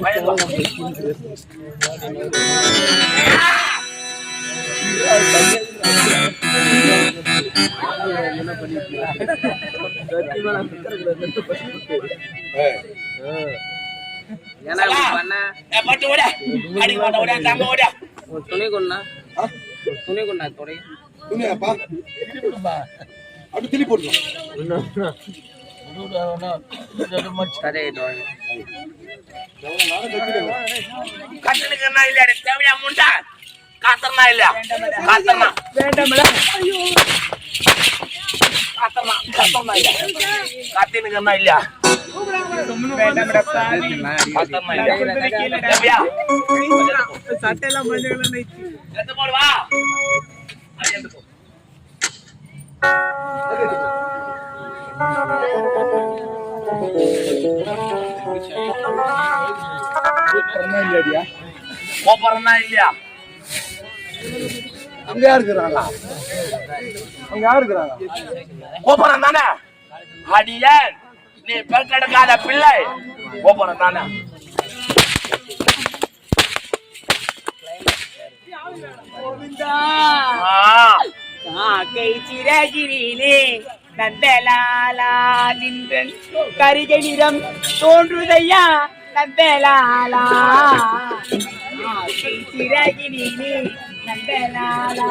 வயது வா. ஏன்னா பண்ண பட்டு ஓட அடிக்க மாட்டேன் ஓட தங்க ஓட ஒரு துணி கொண்டா துணி கொண்டா துணை துணியாப்பா அப்படி திளி போட்டுருவோம் கதை துணை கட்டணுக்கு என்ன தேவையா முண்டா காத்தர்னா இல்ல காத்தர்னா வேண்டாம்ல காத்தர்னா இல்ல இல்ல தேவையா எடுத்து இல்லையா கோபுரம்னா இல்லையா அங்க யாரு இருக்கிறாங்களா அங்க யாரு இருக்கிறாங்க? கோபுரம் தானே அடியன். நீ பெற்றெடுக்காத பிள்ளை. கோபுரம் தானே. காக்கை சிறகிரிலே நந்தலாலா நின்றன். கரிஜ நிறம் தோன்றுதையா நந்தலாலா சிறகிரிலே நந்தலாலா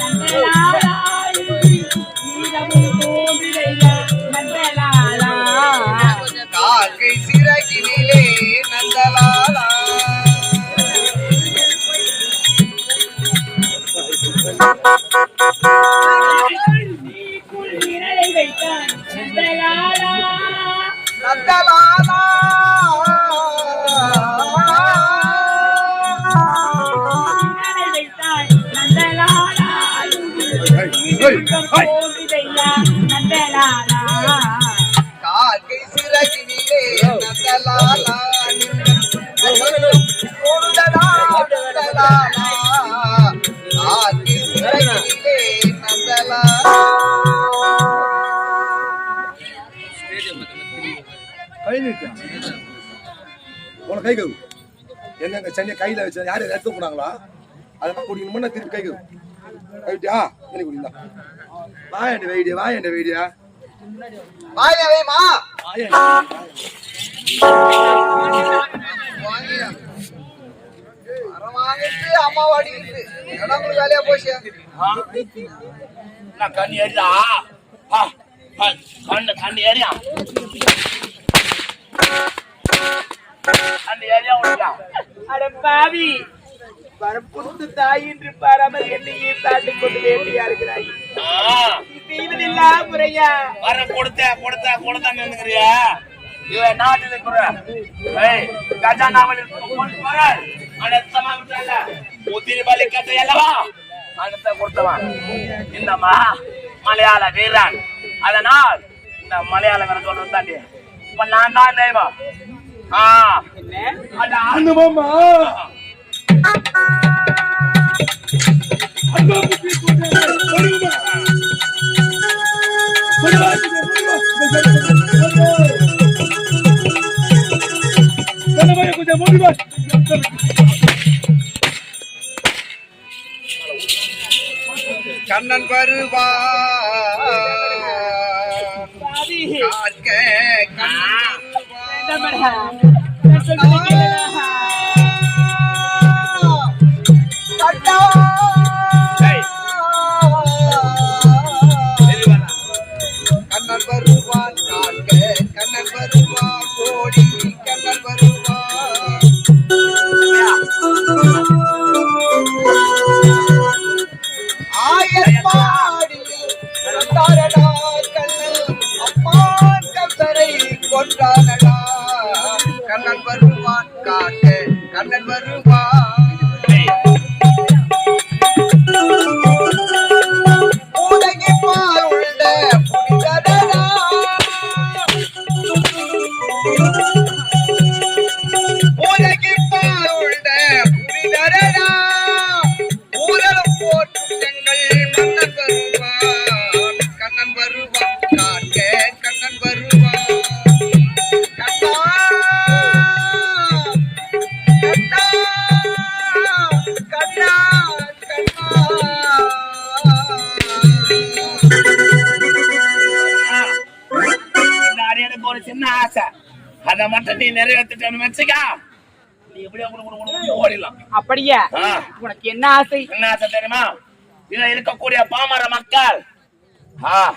நந்தலாலா உனக்கு கை கவு எங்க சென்னை கையில வச்சு யாரு எடுத்து போனாங்களா அதெல்லாம் குடிக்கணும்னா திருப்பி கை கவு கைட்டியா என்ன பண்ணி குடிங்களா வாயண்ட வெயிடியா வாயண்ட வெயிடியா வாயா மா. வாயா வாங்கிட்டு அம்மா வாடிக்கிட்டு இடம் உங்களுக்கு வேலையா போச்சு? நான் கண்ணு ஆ, கண்ணு கண்ணு ஏறியா? கண்ணு ஏறியா உனக்கா? அட பாவி. வரப்புறுத்து தாய் என்று பாராமல் என்னையே தாண்டி கொண்டு வேண்டியா இருக்கிறாய்? ஆ, செய்வதில்லா முறையா? வர கொடுத்த கொடுத்த கொடுத்த நின்னுக்கிறியா? இவன் நாட்டில் இருக்கிற ஏய் கஜானாவில் போற அனத்தமா விட்டல உதிரி பலி கட்ட அல்லவா? அனத்த கொடுத்தவன். இந்த மா மலையாள வீரன். அதனால் இந்த மலையாள வீரன் சொல்றது தாண்டி இப்ப நான் தான் தெய்வம். ஆ. என்ன ஓடிமா கொஞ்சம் ஓடிமா கண்ணன் வருவா கண்ணன் வருவா. கண்ணன் வருவான் ஆ. உனக்கு என்ன ஆசை? என்ன ஆசை தெரியுமா? இதுல இருக்கக்கூடிய பாமர மக்கள். ஆ,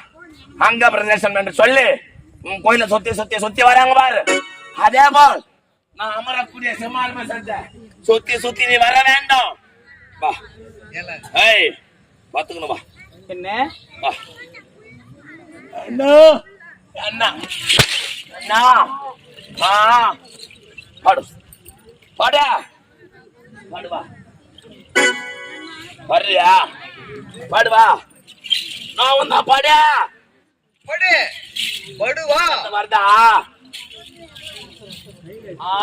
அங்க பிரதேசம் என்று சொல்லி உன் கோயில சுத்தி சுத்தி சுத்தி வராங்க பாரு. அதே போல் நான் அமரக்கூடிய சிம்மாலுமே செஞ்ச சுத்தி சுத்தி நீ வர வேண்டும். வா. ஏய் பாத்துக்கணும் வா. என்ன? வா. அண்ணா. அண்ணா. அண்ணா. ஆ. பாடு. பாடு. பாடு வா. வர்றியா பாடு வா. நான் வந்தா பாடு. படு. படுவா வருதா ஆ.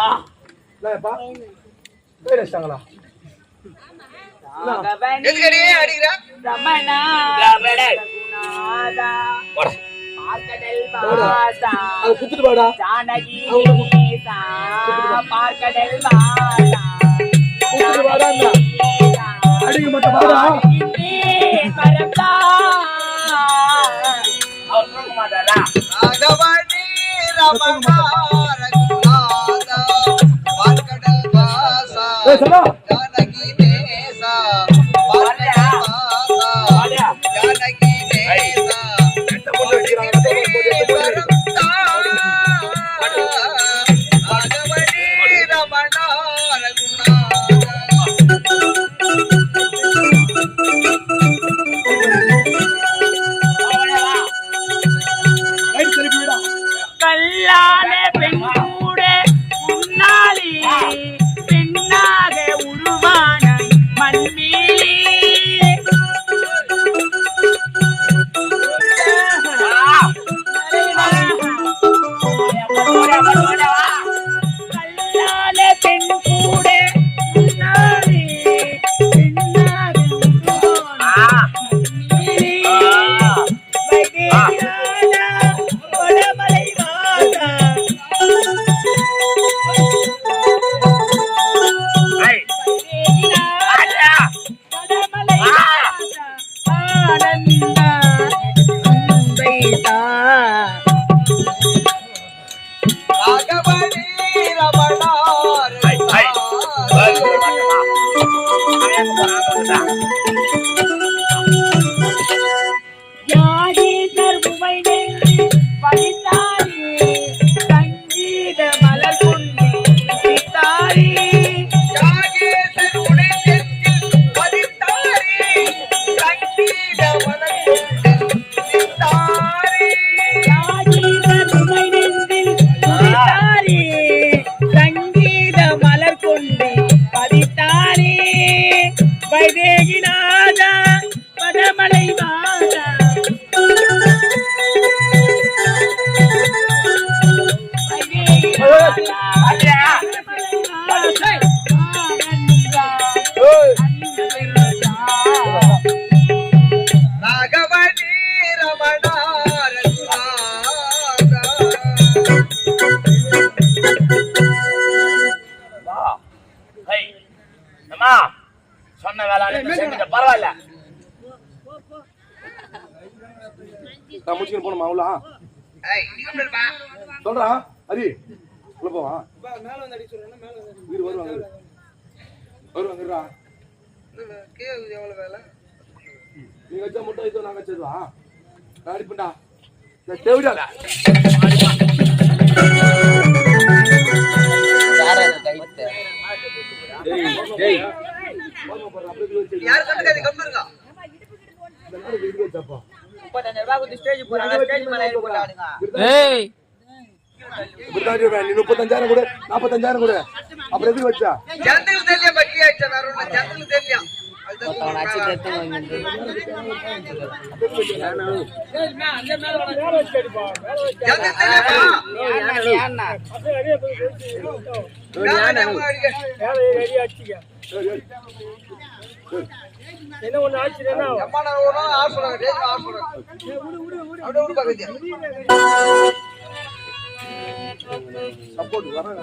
என்னப்பா பேர் அடிக்கிற? ரமணா. போடா. பார்க்கடல் வாசா அது குத்துட்டு பாடா ஜானகி பார்க்கடல் அடிக்க பரந்தா. அவர் தூக்க மாட்டாரா? ராகவணி ரமணா ரகுநாதா பார்க்கடல் வாசா. முடிச்சுட்டு போனோமா அவ்வளோ. ஏய், நீ கம்முனு இருப்பா. சொல்றா ஹரி உள்ள போவா இரு வருவாங்க இரு. வருவாங்க இருடா. இது கேக்குது எவ்வளவு வேலை? நீ வச்சா மட்டும் இதோ நாங்க வச்சதுவா நான் அடிப்பேன்டா தேவிடா யார் கண்டுக்காது, கம்முனு இருங்க. நீ முப்பத்தஞ்சாயிரம் கொடு நாற்பத்தஞ்சாயிரம் கொடு. அப்புறம் எப்படி வச்சா? ஜனத்துக்கு தெரியலையா பக்கி ஆயிடுச்சா வேற ஒண்ணும் ஜனத்துக்கு தெரியலையா அதுதான் என்ன ஒண்ணு சொல்றேன். கத்து நான் சொல்றேன், அப்படியே விடு சப்போர்ட் வராங்க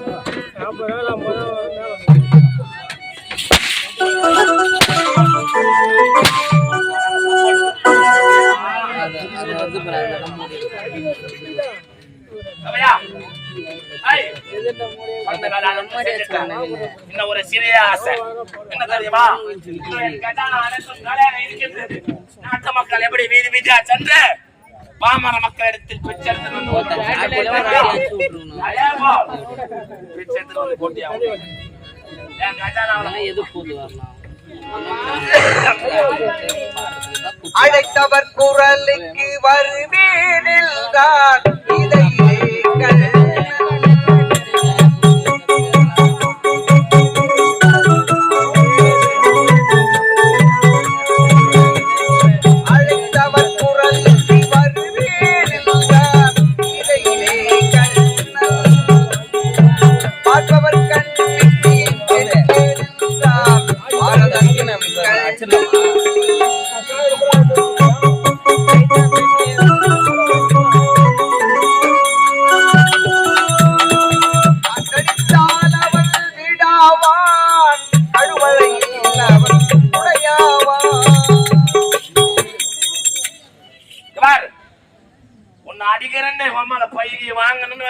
அது அது வந்து இன்னும் ஒரு சிறிய ஆசை. என்ன தெரியுமா? நாட்டு மக்கள் எப்படி வீதி வீதியா சென்று பாமர அதே போல் பிச்சை எடுத்து வந்து போட்டி ஆகும். என் கஜானாவுல அதெல்லாம் எது போது வரலாம் அழைத்தவர் குரலுக்கு வருவேனில் தான் இதை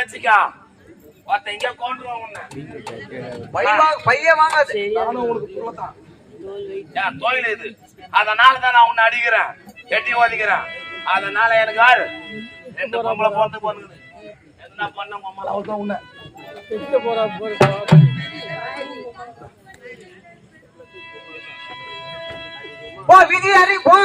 வச்சுக்கா ஒருத்தன் இங்க கொண்டுருவான் உன்னை பையன் பையன் வாங்காது. தொழில் இது. அதனால தான் நான் உன்னை அடிக்கிறேன். எட்டி ஓதிக்கிறேன் அதனால எனக்கு யாரு ரெண்டு பொம்பளை போட்டு போனுது. என்ன பண்ண பொம்பளை அவள் உன்னை. போ விதி அறி போ.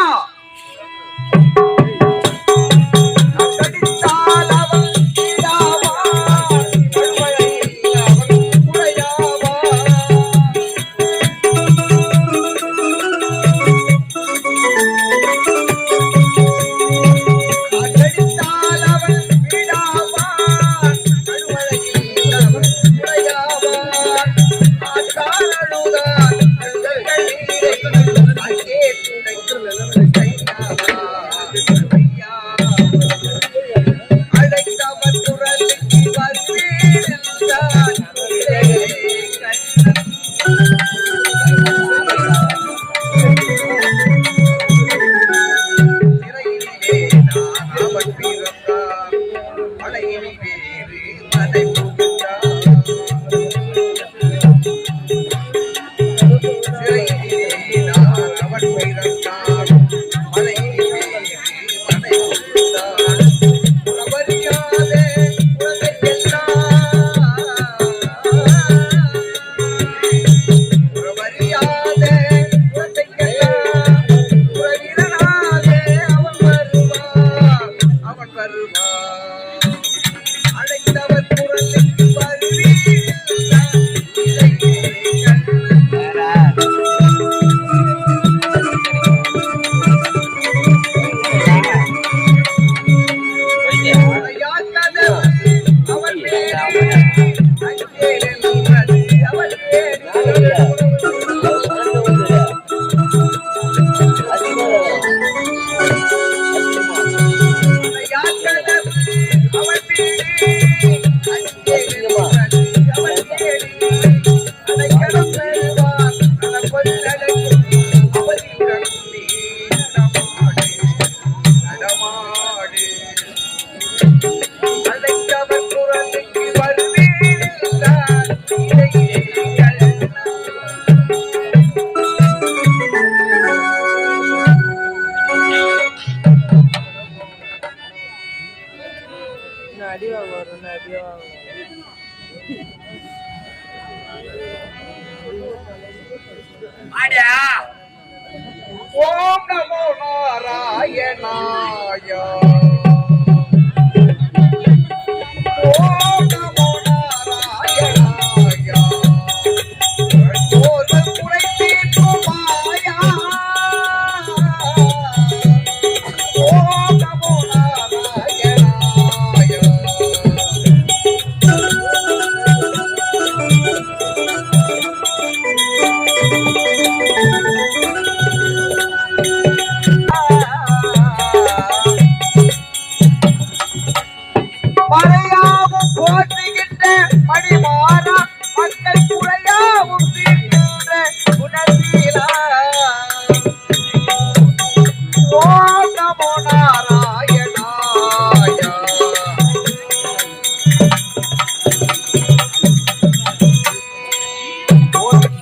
Don't.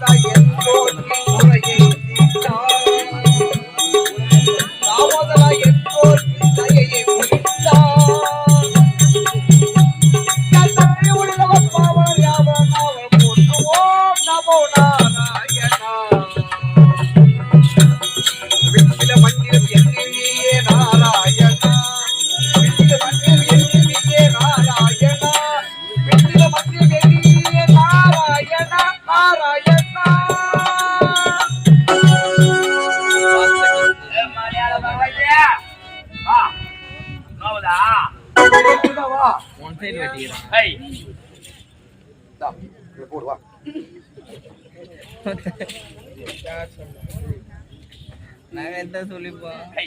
நாங்க எந்த சொல்லிப்பா ஹை.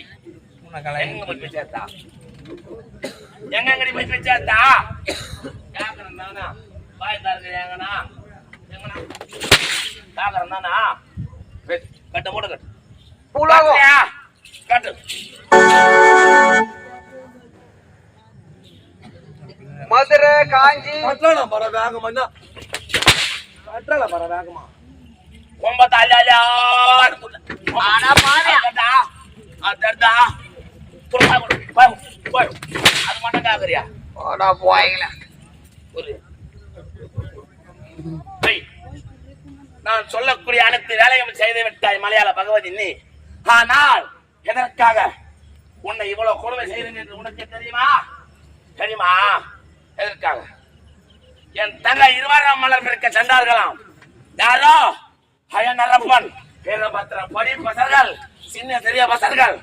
உன்னை கலாய் எங்க போய் பேசாதா? எங்க எங்கடி போய்? கேக்குறேன் நானா? வாய் திறக்குது எங்கனா? எங்கனா? கேக்குறேன் நானா? வெட், கட்டு, மூடு கட்டு. உலகம்? கட்டு. மதுரை காஞ்சி கட்டலாம் பர வேகமா என்ன கட்டலாம் பர வேகமா கொடு, போய் கொடு. போய், போய். அது மட்டும் கேக்குறியா ஒரு ஐய், நான் சொல்லக்கூடிய அனைத்து வேலையும் செய்து விட்டாய் மலையாள பகவதி நீ ஆனால் எதற்காக உன்னை இவ்வளவு கொடுமை செய்தேன் என்று உனக்கு தெரியுமா தெரியுமா எதற்காக என் தங்கை இருவராம் மலர் இருக்க சென்றார்களாம் யாரோ அயனரப்பன் வீரபத்திர படி பசர்கள் சின்ன சிறிய பசர்கள்.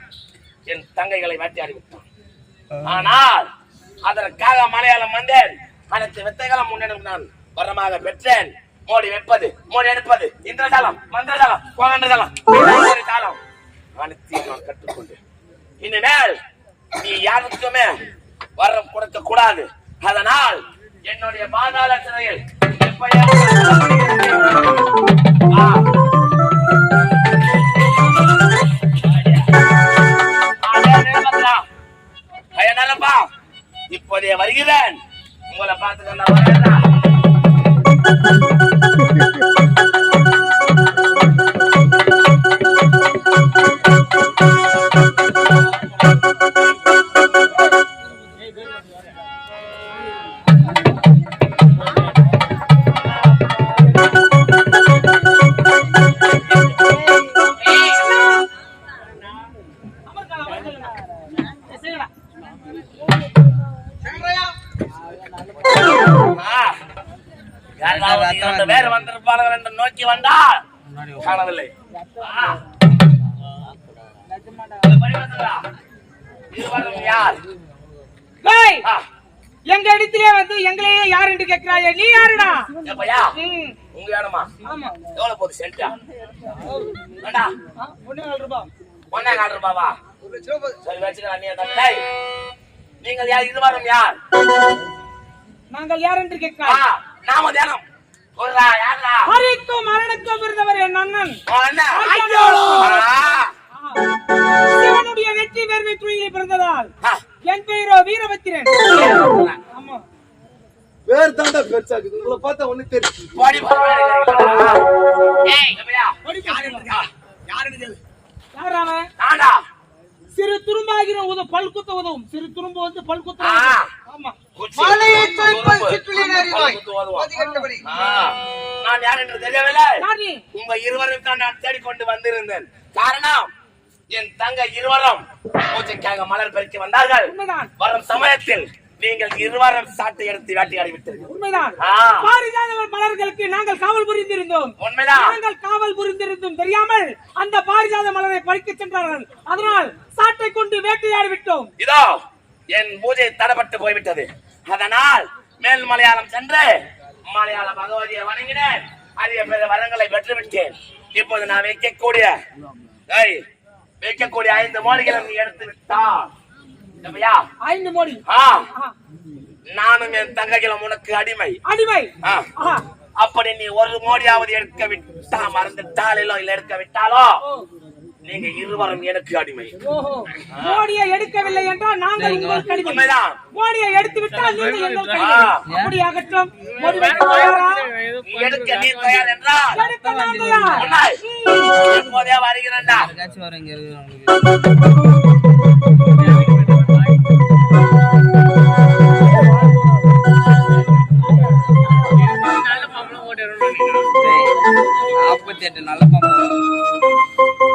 என் தங்கைகளை வேட்டையாடி விட்டான் ஆனால் அதற்காக மலையாளம் வந்தேன். அனைத்து வித்தைகளும் முன்னிடம் நான் வரமாக பெற்றேன். மோடி வைப்பது மோடி எடுப்பது. இந்திரஜாலம் மந்திரஜாலம் கோகண்டஜாலம் ஜாலம். அனைத்தையும் நான் கற்றுக்கொண்டேன். இனிமேல் நீ யாருக்குமே வரம் கொடுக்க கூடாது அதனால் என்னுடைய பாதாள சிறையில் எப்படியாவது எங்க இடத்திலே வந்து எங்களையே யார் என்று கேட்கிறாயே? நீ யாருடா? உங்க இடமா? ஆமா. எவ்வளவு போகுது சென்டா வேண்டா. ஆ, ஒண்ணே கால் ரூபாய் ஒன்னே கால் ரூபாவா? ஒரு லட்சம் ரூபாய் சரி வச்சுக்கலாம் நீ தான் டேய், நீங்கள் யார் இது வரும் யார்? நாங்கள் யார் என்று ஆ, கேட்கிறாய்? நாம தியானம் சொல்றா யாரா ஹரிக்கும் மரணக்கும் இருந்தவர் என் அண்ணன். சிவனுடைய வெற்றி நேர்மை துணியிலே பிறந்ததால் என் பெயரோ வீரபத்திரன் ஆமா பேர் தாண்டா பெருசாக்குது உங்களை பார்த்தா ஒண்ணு தெரியும் போடி பரவாயில்லை. ஏய், எப்பையா? யாருன்னு இருக்கா? யாருன்னு கேளு. யார் அவன் நான்டா. சிறு துரும்பாகிற உதவும் பல்குத்த உதவும் சிறு துரும்பு வந்து பல்குத்த. ஆமா. மலையை தொலைப்பது அறிவாய். பதிகட்டபடி நான் யார் என்று தெரியவில்லை உங்க இருவரும் தான் நான் தேடிக்கொண்டு வந்திருந்தேன் காரணம் என் தங்க இருவரும் பூஜைக்காக மலர் பறிக்க வந்தார்கள். உண்மைதான். வரும் சமயத்தில் நீங்கள் இருவரும் சாட்டை எடுத்து வேட்டையாடி விட்டீர்கள் உண்மைதான். ஆ. பாரிஜாத மலர்களுக்கு நாங்கள் காவல் புரிந்திருந்தோம். உண்மைதான். நாங்கள் காவல் புரிந்திருந்தும் தெரியாமல் அந்த பாரிஜாத மலரை பறிக்க சென்றார்கள். அதனால் சாட்டை கொண்டு வேட்டையாடி விட்டோம் இதோ என் பூஜை தடப்பட்டு போய்விட்டது. அதனால் மேல் மலையாளம் சென்று மலையாள பகவதியை வணங்கினேன். அதிக பெரிய வரங்களை பெற்றுவிட்டேன். இப்போது நான் வைக்கக்கூடிய வைக்கக்கூடிய ஐந்து மோடிகளை நீ எடுத்து எப்பையா? ஐந்து மோடி. நானும் என் தங்கைகளும் உனக்கு அடிமை. அடிமை. அப்படி நீ ஒரு மோடியாவது எடுக்க விட்டா மறந்துட்டாலோ இல்ல எடுக்க விட்டாலோ? நீங்க இருவரும் எனக்கு அடிமை. ஓஹோ. மோடியை எடுக்கவில்லை என்றால் நாங்கள் உங்களுக்கு அடிமை. மோடியை எடுத்து விட்டால் நீங்கள் எங்களுக்கு. அடிமை அப்படி? நீ எடுக்க நீ தயார் என்றால். எடுக்க நான் தயார். இப்போதே வருகிறேன்டா நாற்பத்தி எட்டு நல்ல பாம்பு.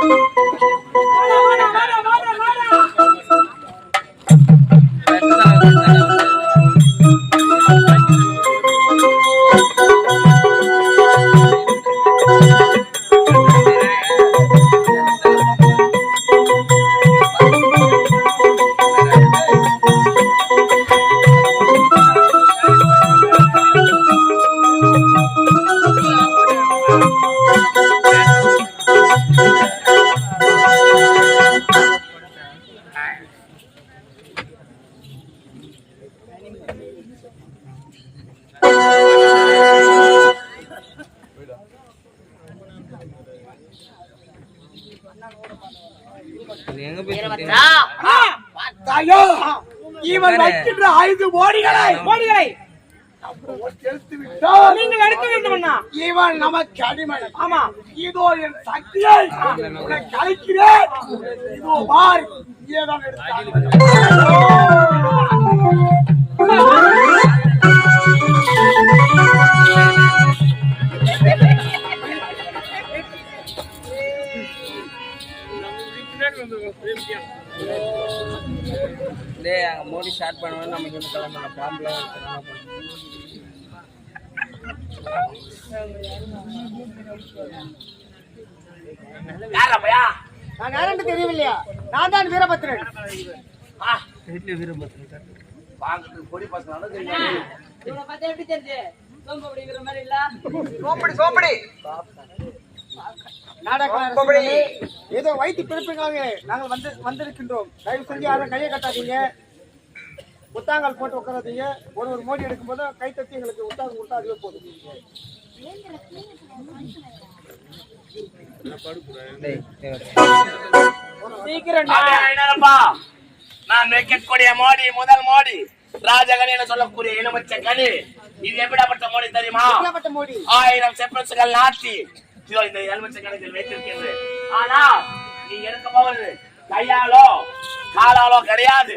வாடா, வாடா, வாடா, வாடா, தாயோ இவன் வைக்கின்ற ஐந்து மோடிகளை மோடிகளை நீங்கள் எடுக்க வேண்டும் இவன் நமக்கு அடிமை. ஆமா. இதோ என் சக்தியை உனக்கு இதோ பார் எடுத்தான் டேய் அங்க மோடி ஸ்டார்ட் பண்ணுவோம் நமக்கு இந்த கிளம்பலாம். பாம்புல நான் யாருன்னு தெரியவில்லையா? நான் தான் வீரபத்ரன். வீரபத்திரம் வாங்கட்டு பொடி பசங்களால தெரியும். சோம்படி சோம்படி நாடக சோம்படி. ஏதோ வைத்து பிறப்புக்காக நாங்கள் வந்து வந்திருக்கின்றோம். தயவு செஞ்சு அதை கையை கட்டாதீங்க. புத்தாங்கல் போட்டு உட்காராதீங்க. ஒரு ஒரு மோடி எடுக்கும்போது கை தட்டி எங்களுக்கு உத்தாங்க கொடுத்தா அதுவே போதும். நான் வைக்கக்கூடிய மோடி முதல் மோடி. ராஜகணி என சொல்லக்கூடிய எலுமிச்சை கனி. இது எப்படிப்பட்ட மோடி தெரியுமா? ஆயிரம் செப்பல்ஸ்கள் நாட்டி இதோ இந்த எலுமிச்சை கணக்கில் வைத்திருக்கின்றது ஆனா நீ எடுக்க போவது கையாலோ காலாலோ கிடையாது.